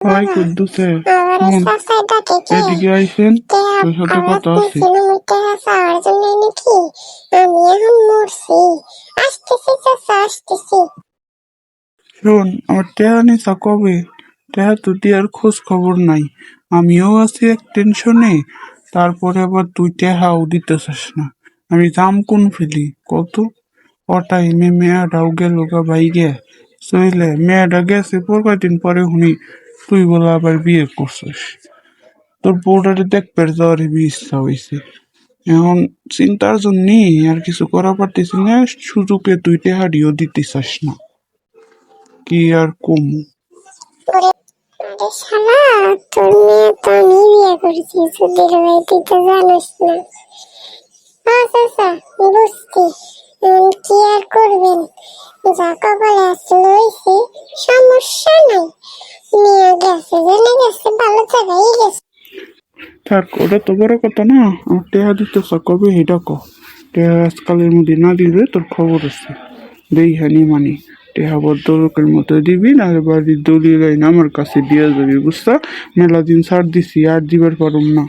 কুদ্দুসে শুন কে এদিকে আইসেন তোর সাথে কথা আছে। শোন আমার টেহা কবে? টেহা তো আর খোঁজ খবর নাই। আমিও আছি এক টেনশনে তারপরে আবার তুই টেহাও দিতেছিস না। আমি দাম কোন ফেলি? কত ও টাইমে মেয়েটাও গেল গা বাইরে চইলে মেয়েটা গেছে পর কয়দিন পরে শুনি তুই বলে আবার বিয়ে করছিস? তোর বউটারে দেখবে যাওয়ার ইচ্ছা হয়েছে। এখন চিন্তার জন্যই আর কিছু করা পারতেছি না, সুযোগে তুই টেহাডিও দিতে চাস না। কি আর কম? সমস্যা নাই। ওটা তো বড় কথা না আমার টেহা দিতেছ, কবে এটা ক টেহা আজকালের মধ্যে না দিলে তোর খবর আছে। দেই হানি মানি, টেহা বদ্ধ লোকের মতো দিবি না বাড়ির দলিল আমার কাছে দিয়ে যাবি, বুঝছা? মেলা দিন সার দিছি, আর দিবার পারুম না।